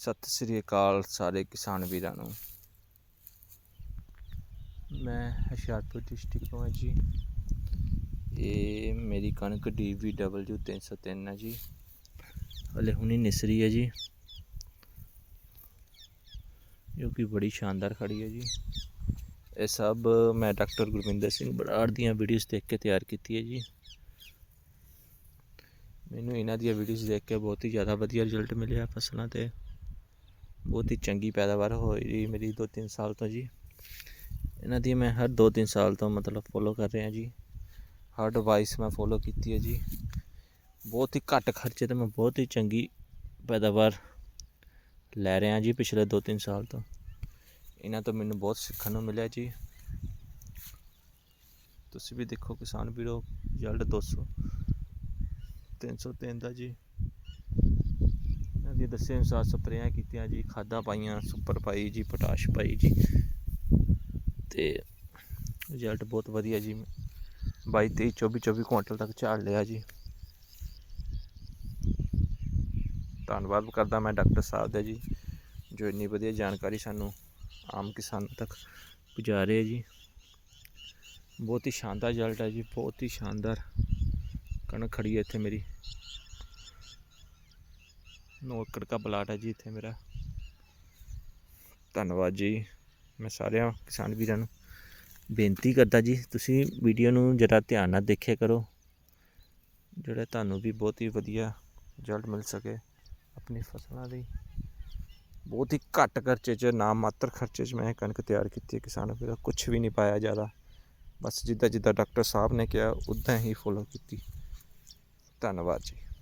ਸਤਿ ਸ੍ਰੀ ਅਕਾਲ ਸਾਰੇ ਕਿਸਾਨ ਵੀਰਾਂ ਨੂੰ। ਮੈਂ ਹੁਸ਼ਿਆਰਪੁਰ ਡਿਸਟ੍ਰਿਕਟ ਤੋਂ ਹਾਂ ਜੀ। ਇਹ ਮੇਰੀ ਕਣਕ DVW 303 ਹੈ ਜੀ। ਹਲੇ ਹੁਣੀ ਨਿਸਰੀ ਹੈ ਜੀ। ਜੋ ਕਿ ਬੜੀ ਸ਼ਾਨਦਾਰ ਖੜੀ ਹੈ ਜੀ। ਇਹ ਸਭ ਮੈਂ ਡਾਕਟਰ ਗੁਰਵਿੰਦਰ ਸਿੰਘ ਬਰਾੜ ਦੀਆਂ ਵੀਡੀਓਜ਼ ਦੇਖ ਕੇ ਤਿਆਰ ਕੀਤੀ ਹੈ ਜੀ। ਮੈਨੂੰ ਇਹਨਾਂ ਦੀਆਂ ਵੀਡੀਓਜ਼ ਦੇਖ ਕੇ ਬਹੁਤ ਹੀ ਜ਼ਿਆਦਾ ਵਧੀਆ ਰਿਜ਼ਲਟ ਮਿਲਿਆ ਫਸਲਾਂ ਤੇ। ਬਹੁਤ ਹੀ ਚੰਗੀ ਪੈਦਾਵਾਰ ਹੋਈ ਜੀ ਮੇਰੀ 2-3 ਸਾਲ ਤੋਂ ਜੀ। ਇਹਨਾਂ ਦੀ ਮੈਂ ਹਰ 2-3 ਸਾਲ ਤੋਂ ਮਤਲਬ ਫੋਲੋ ਕਰ ਰਿਹਾ ਜੀ। ਹਰ ਐਡਵਾਈਸ ਮੈਂ ਫੋਲੋ ਕੀਤੀ ਹੈ ਜੀ। ਬਹੁਤ ਹੀ ਘੱਟ ਖਰਚੇ ਤੇ ਮੈਂ ਬਹੁਤ ਹੀ ਚੰਗੀ ਪੈਦਾਵਾਰ ਲੈ ਰਿਹਾ ਜੀ ਪਿਛਲੇ 2-3 ਸਾਲ ਤੋਂ। ਇਹਨਾਂ ਤੋਂ ਮੈਨੂੰ ਬਹੁਤ ਸਿੱਖਣ ਨੂੰ ਮਿਲਿਆ ਜੀ। ਤੁਸੀਂ ਵੀ ਦੇਖੋ ਕਿਸਾਨ ਵੀਰੋ, ਜਲਦ 200 303 ਦਾ ਜੀ। ਦੀ ਦੱਸੇ ਅਨੁਸਾਰ ਸਪਰੇਆਂ ਕੀਤੀਆਂ ਜੀ, ਖਾਦਾਂ ਪਾਈਆਂ, ਸੁਪਰ ਪਾਈ ਜੀ, ਪੋਟਾਸ਼ ਪਾਈ ਜੀ। ਤੇ ਰਿਜ਼ਲਟ ਬਹੁਤ ਵਧੀਆ ਜੀ। 22 23 24 24 ਕੁਇੰਟਲ ਤੱਕ ਝਾੜ ਲਿਆ ਜੀ। ਧੰਨਵਾਦ ਕਰਦਾ ਮੈਂ ਡਾਕਟਰ ਸਾਹਿਬ ਦਾ ਜੀ, ਜੋ ਇੰਨੀ ਵਧੀਆ ਜਾਣਕਾਰੀ ਸਾਨੂੰ ਆਮ ਕਿਸਾਨ ਤੱਕ ਪਹੁੰਚਾ ਰਹੇ ਜੀ। ਬਹੁਤ ਹੀ ਸ਼ਾਨਦਾਰ ਰਿਜ਼ਲਟ ਹੈ ਜੀ, ਬਹੁਤ ਹੀ ਸ਼ਾਨਦਾਰ ਕਣਕ ਖੜੀ ਹੈ ਇੱਥੇ ਮੇਰੀ। ਨੌ ਏਕੜ ਦਾ ਪਲਾਟ ਹੈ ਜੀ ਇੱਥੇ ਮੇਰਾ। ਧੰਨਵਾਦ ਜੀ। ਮੈਂ ਸਾਰਿਆਂ, ਕਿਸਾਨ ਵੀਰਾਂ ਨੂੰ ਬੇਨਤੀ ਕਰਦਾ ਜੀ, ਤੁਸੀਂ ਵੀਡੀਓ ਨੂੰ ਜਰਾ ਧਿਆਨ ਨਾਲ ਦੇਖਿਆ ਕਰੋ। ਜਿਹੜਾ ਤੁਹਾਨੂੰ ਵੀ ਬਹੁਤ ਹੀ ਵਧੀਆ ਰਿਜ਼ਲਟ ਮਿਲ ਸਕੇ ਆਪਣੀ ਫਸਲਾਂ ਲਈ। ਬਹੁਤ ਹੀ ਘੱਟ ਖਰਚੇ 'ਚ ਨਾ ਮਾਤਰ ਖਰਚੇ 'ਚ ਮੈਂ ਕਣਕ ਤਿਆਰ ਕੀਤੀ ਹੈ ਕਿਸਾਨ ਵੀਰਾਂ ਕੁਝ ਵੀ ਨਹੀਂ ਪਾਇਆ ਜ਼ਿਆਦਾ। ਬਸ ਜਿੱਦਾਂ ਜਿੱਦਾਂ ਡਾਕਟਰ ਸਾਹਿਬ ਨੇ ਕਿਹਾ, ਉਦਾਂ ਹੀ ਫੋਲੋ ਕੀਤੀ। ਧੰਨਵਾਦ ਜੀ।